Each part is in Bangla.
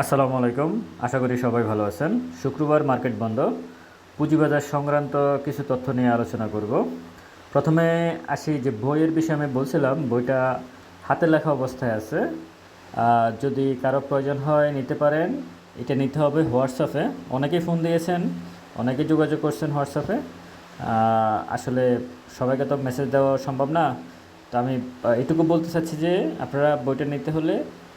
আসসালামু আলাইকুম। আশা করি সবাই ভালো আছেন। শুক্রবার মার্কেট বন্ধ। পুঁজিবাজার সংক্রান্ত কিছু তথ্য নিয়ে আলোচনা করব। প্রথমে আসি যে বইয়ের বিষয়ে আমি বলছিলাম, বইটা হাতে লেখা অবস্থায় আছে। যদি কারও প্রয়োজন হয় নিতে পারেন। এটা নিতে হবে হোয়াটসঅ্যাপে। অনেকেই ফোন দিয়েছেন অনেকে যোগাযোগ করছেন হোয়াটসঅ্যাপে। আসলে সবাইকে তো মেসেজ দেওয়া সম্ভব না। তো আমি এটুকু বলতে চাচ্ছি যে আপনারা বইটা নিতে হলে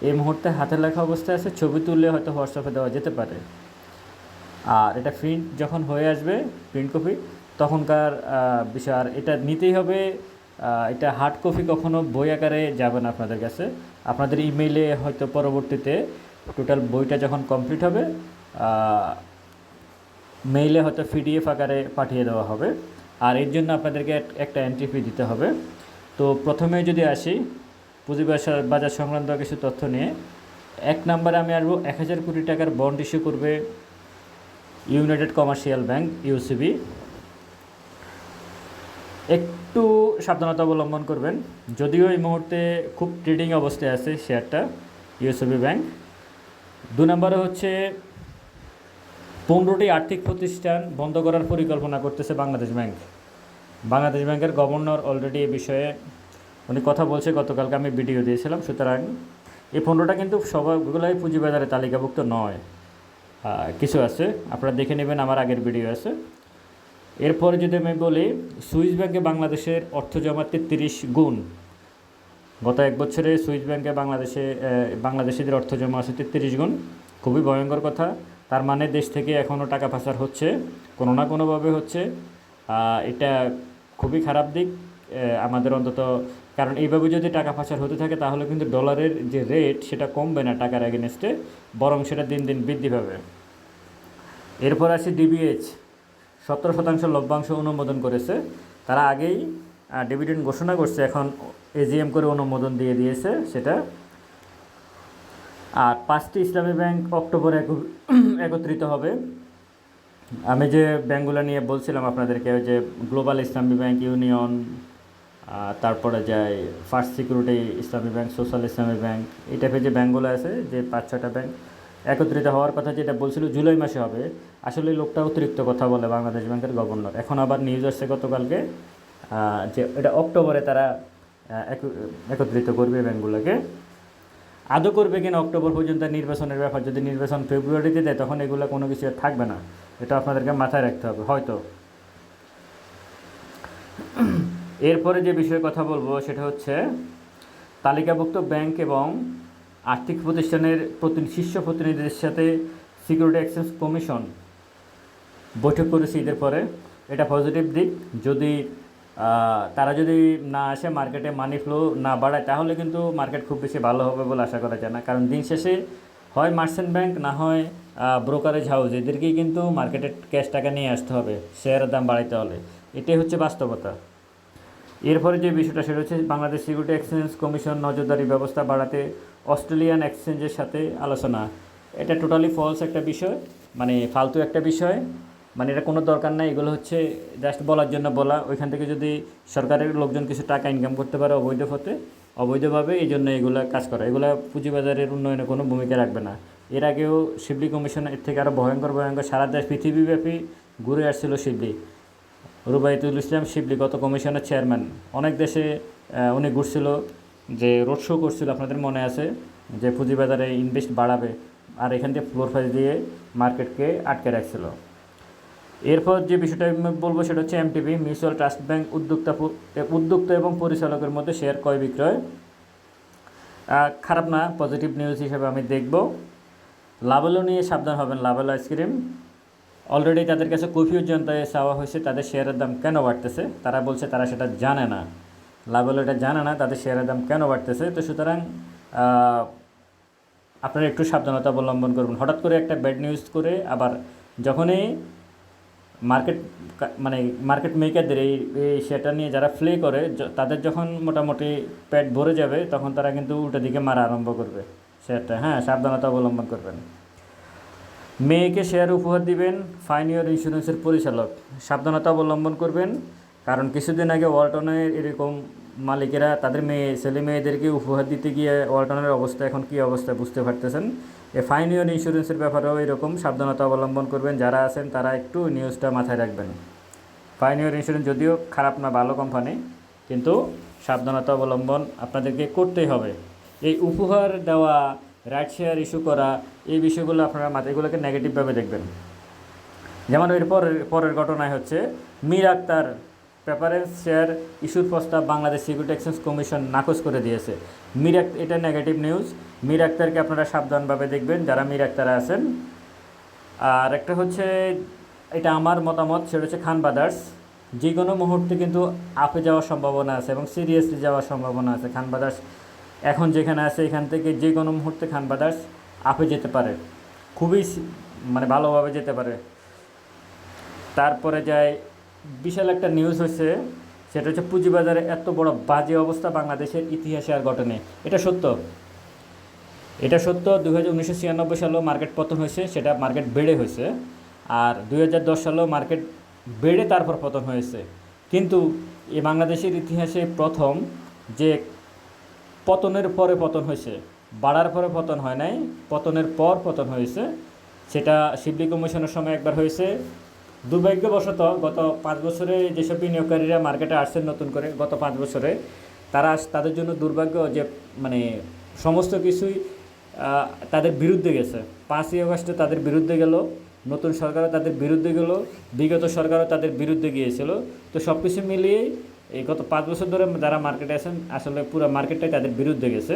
এই মুহূর্তে হাতে লেখা অবস্থায় আছে, ছবি তুললে হয়তো হোয়াটসঅ্যাপে দেওয়া যেতে পারে। আর এটা প্রিন্ট যখন হয়ে আসবে, প্রিন্ট কপি, তখনকার বিষয়। আর এটা নিতেই হবে এটা হার্ড কপি কখনো বই আকারে যাবে না আপনাদের কাছে। আপনাদের ইমেইলে হয়তো পরবর্তীতে টোটাল বইটা যখন কমপ্লিট হবে মেইলে হয়তো পিডিএফ আকারে পাঠিয়ে দেওয়া হবে। আর এর জন্য আপনাদেরকে একটা এন্ট্রি ফি দিতে হবে। তো প্রথমে যদি আসি, পুঁজি বাজার সংক্রান্ত কিছু তথ্য নিয়ে, এক নম্বরে আমি আসব এক হাজার কোটি টাকার বন্ড ইস্যু করবে ইউনাইটেড কমার্শিয়াল ব্যাংক ইউসিবি একটু সাবধানতা অবলম্বন করবেন, যদিও এই মুহূর্তে খুব ট্রেডিং অবস্থায় আছে শেয়ারটা ইউসিবি ব্যাংক দু নম্বরে হচ্ছে, পনেরোটি আর্থিক প্রতিষ্ঠান বন্ধ করার পরিকল্পনা করতেছে বাংলাদেশ ব্যাংক। বাংলাদেশ ব্যাংকের গভর্নর অলরেডি এ বিষয়ে উনি কথা বলছে, গতকালকে আমি ভিডিও দিয়েছিলাম। সুতরাং এই পনেরোটা কিন্তু সবগুলাই পুঁজিবাজারে তালিকাভুক্ত নয়। কিছু আছে, আপনারা দেখে নেবেন, আমার আগের ভিডিও আছে। এরপরে যদি আমি বলি, সুইস ব্যাংকে বাংলাদেশের অর্থ জমা তেত্রিশ গুণ। গত এক বছরে সুইস ব্যাংকে বাংলাদেশে বাংলাদেশিদের অর্থ জমা আছে তেত্রিশ গুণ। খুবই ভয়ঙ্কর কথা। তার মানে দেশ থেকে এখনও টাকা পাচার হচ্ছে, কোনো না কোনোভাবে হচ্ছে। এটা খুবই খারাপ দিক আমাদের অন্তত, কারণ এইভাবে যদি টাকা পাচার হতে থাকে, তাহলে কিন্তু ডলারের যে রেট সেটা কমবে না টাকার এগেনস্টে বরং সেটা দিন দিন বৃদ্ধি পাবে। এরপর আসি ডিবিএইচ সতেরো শতাংশ লভ্যাংশ অনুমোদন করেছে। তারা আগেই ডিভিডেন্ড ঘোষণা করছে, এখন এজিএম করে অনুমোদন দিয়ে দিয়েছে সেটা। আর পাঁচটি ইসলামী ব্যাংক অক্টোবর এক- একত্রিত হবে। আমি যে ব্যাঙ্কগুলো নিয়ে বলছিলাম আপনাদেরকে যে গ্লোবাল ইসলামী ব্যাংক ইউনিয়ন তারপরে যায় first security Islami bank social Islami bank এই টাইপের যে ব্যাঙ্কগুলো আছে, যে পাঁচ ছটা ব্যাংক একত্রিত হওয়ার কথা যেটা বলছিল জুলাই মাসে হবে, আসলে লোকটা অতিরিক্ত কথা বলে বাংলাদেশ ব্যাংকের গভর্নর। এখন আবার নিউজ আসছে গতকালকে যে এটা অক্টোবরে তারা একত্রিত করবে ব্যাংকগুলোকে আদৌ করবে কিনা অক্টোবর পর্যন্ত নির্বাচনের ব্যাপার, যদি নির্বাচন ফেব্রুয়ারিতে দেয়, তখন এগুলো কোনো কিছু থাকবে না। এটা আপনাদেরকে মাথায় রাখতে হবে, হয়তো। এরপরে যে বিষয়ে কথা বলব, সেটা হচ্ছে তালিকাভুক্ত ব্যাংক এবং আর্থিক প্রতিষ্ঠানের প্রতি শীর্ষ প্রতিনিধিদের সাথে সিকিউরিটি এক্সচেঞ্জ কমিশন বৈঠক করেছে ঈদের পরে। এটা পজিটিভ দিক, যদি তারা যদি না আসে মার্কেটে মানি ফ্লো না বাড়ায়, তাহলে কিন্তু মার্কেট খুব বেশি ভালো হবে বলে আশা করা যায় না। কারণ দিন শেষে হয় মার্চেন্ট ব্যাংক না হয় ব্রোকারেজ হাউস এদেরকেই কিন্তু মার্কেটে ক্যাশ টাকা নিয়ে আসতে হবে শেয়ারের দাম বাড়াইতে হলে এটাই হচ্ছে বাস্তবতা। এরপরে যে বিষয়টা, সেটা হচ্ছে বাংলাদেশ সিকিউরিটি এক্সচেঞ্জ কমিশন নজরদারি ব্যবস্থা বাড়াতে অস্ট্রেলিয়ান এক্সচেঞ্জের সাথে আলোচনা। এটা টোটালি ফলস একটা বিষয় মানে ফালতু একটা বিষয়। মানে এটা কোনো দরকার নাই, এগুলো হচ্ছে জাস্ট বলার জন্য বলা। ওইখান থেকে যদি সরকারের লোকজন কিছু টাকা ইনকাম করতে পারে অবৈধ পথে, অবৈধভাবে এই জন্য এগুলো কাজ করে। এগুলো পুঁজিবাজারের উন্নয়নে কোনো ভূমিকা রাখবে না। এর আগেও শিবলি কমিশন এর থেকে আরও ভয়ঙ্কর ভয়ঙ্কর সারা দেশ পৃথিবীব্যাপী ঘুরে আসছিল শিবলি। রুবাইতুল ইসলাম শিবলি গত কমিশনের চেয়ারম্যান অনেক দেশে উনি ঘুরছিল, যে রোড শো করছিল, আপনাদের মনে আছে? যে পুঁজিবাজারে ইনভেস্ট বাড়াবে, আর এখান থেকে ফ্লোর ফাইজ দিয়ে মার্কেটকে আটকে রাখছিল। এরপর যে বিষয়টা আমি বলব সেটা হচ্ছে এমটিপি মিউচুয়াল ট্রাস্ট ব্যাংক উদ্যোক্তা উদ্যোক্তা এবং পরিচালকের মধ্যে শেয়ার ক্রয় বিক্রয়। খারাপ না পজিটিভ নিউজ হিসেবে আমি দেখব। লাভেলও নিয়ে সাবধান হবেন, লাভেল আইসক্রিম অলরেডি তাদের কাছে কফিও জনতায় চাওয়া হয়েছে, তাদের শেয়ারের দাম কেন বাড়তেছে? তারা বলছে তারা সেটা জানে না। লাভেল এটা জানে না, তাদের শেয়ারের দাম কেন বাড়তেছে? তো সুতরাং আপনারা একটু সাবধানতা অবলম্বন করবেন। হঠাৎ করে একটা ব্যাড নিউজ করে আবার যখনই মার্কেট মানে মার্কেট মেকারদের এই সেটা নিয়ে যারা ফ্লে করে তাদের যখন মোটামুটি পেট ভরে যাবে, তখন তারা কিন্তু উল্টো দিকে মারা আরম্ভ করবে। সেটা হ্যাঁ সাবধানতা অবলম্বন করবেন। মেয়েকে শেয়ার উপহার দিবেন, ফাইন ইয়ার ইন্স্যুরেন্সের পরিচালক। সাবধানতা অবলম্বন করবেন, কারণ কিছুদিন আগে ওয়ালটনের এরকম মালিকেরা, তাদের মেয়ে, ছেলে মেয়েদেরকে উপহার দিতে গিয়ে ওয়ালটনের অবস্থা, এখন কী অবস্থা বুঝতে পারতেছেন? এ ফাইন ইউন ইন্স্যুরেন্সের ব্যাপারেও এরকম সাবধানতা অবলম্বন করবেন। যারা আছেন তারা একটু নিউজটা মাথায় রাখবেন। ফাইন ইউর ইন্স্যুরেন্স যদিও খারাপ না, ভালো কোম্পানি কিন্তু সাবধানতা অবলম্বন আপনাদেরকে করতেই হবে। এই উপহার দেওয়া রাইট শেয়ার ইস্যু করা, এই বিষয়গুলো আপনারা মাথায়, এগুলোকে নেগেটিভভাবে দেখবেন। যেমন এর পরের পরের ঘটনায় হচ্ছে, মীর আক্তার প্রেফারেন্স শেয়ার ইস্যুর প্রস্তাব বাংলাদেশ সিকিউরিটি এক্সচেঞ্জ কমিশন নাকচ করে দিয়েছে। মীর এটা নেগেটিভ নিউজ মীর আক্তারকে আপনারা সাবধানভাবে দেখবেন, যারা মীর আক্তারা আছেন। আর একটা হচ্ছে, এটা আমার মতামত, সেটা হচ্ছে খান ব্রাদার্স যে কোনো মুহূর্তে কিন্তু আপে যাওয়ার সম্ভাবনা আছে এবং সিরিয়াসলি যাওয়ার সম্ভাবনা আছে। খান ব্রাদার্স এখন যেখানে আছে, এখান থেকে যে কোনো মুহূর্তে খান ব্রাদার্স আপে যেতে পারে। খুবই মানে ভালোভাবে যেতে পারে। তারপরে যায় বিশাল একটা নিউজ হয়েছে সেটা হচ্ছে পুঁজিবাজারে এত বড় বাজে অবস্থা বাংলাদেশের ইতিহাসে আর ঘটেনি এটা সত্য? এটা সত্য, দুই হাজার উনিশশো ছিয়ানব্বই সালেও মার্কেট পতন হয়েছে, সেটা মার্কেট বেড়ে হয়েছে, আর দুই হাজার দশ সালেও মার্কেট বেড়ে তারপর পতন হয়েছে। কিন্তু এই বাংলাদেশের ইতিহাসে প্রথম যে পতনের পরে পতন হয়েছে, বাড়ার পরে পতন হয় নাই, পতনের পর পতন হয়েছে, সেটা শিবলি কমিশনের সময় একবার হয়েছে দুর্ভাগ্যবশত গত পাঁচ বছরে যেসব বিনিয়োগকারীরা মার্কেটে আসছেন নতুন করে, গত পাঁচ বছরে, তারা তাদের জন্য দুর্ভাগ্য যে মানে সমস্ত কিছুই তাদের বিরুদ্ধে গেছে। পাঁচই আগস্টে তাদের বিরুদ্ধে গেল, নতুন সরকারও তাদের বিরুদ্ধে গেল, বিগত সরকারও তাদের বিরুদ্ধে গিয়েছিল। তো সব কিছু মিলিয়েই এই গত পাঁচ বছর ধরে যারা মার্কেটে আছেন, আসলে পুরো মার্কেটটাই তাদের বিরুদ্ধে গেছে।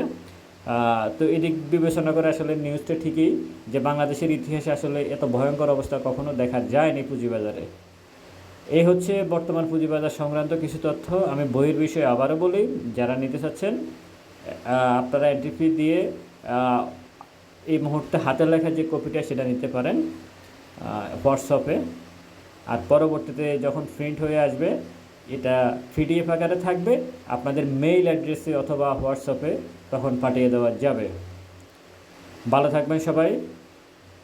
তো এদিক বিবেচনা করে আসলে নিউজটা ঠিকই যে বাংলাদেশের ইতিহাসে আসলে এত ভয়ঙ্কর অবস্থা কখনো দেখা যায়নি পুঁজিবাজারে। এই হচ্ছে বর্তমান পুঁজিবাজার সংক্রান্ত কিছু তথ্য। আমি বইয়ের বিষয়ে আবারও বলি, যারা নিতে চাচ্ছেন আপনারা এন্ট্রি ফি দিয়ে এই মুহূর্তে হাতে লেখা যে কপিটা সেটা নিতে পারেন হোয়াটসঅ্যাপে আর পরবর্তীতে যখন প্রিন্ট হয়ে আসবে এটা পিডিএফ আকারে থাকবে, আপনাদের মেইল অ্যাড্রেসে অথবা হোয়াটসঅ্যাপে তখন পাঠিয়ে দেওয়া যাবে। ভালো থাকবেন সবাই।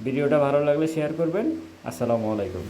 ভিডিওটা ভালো লাগলে শেয়ার করবেন। আসসালামু আলাইকুম।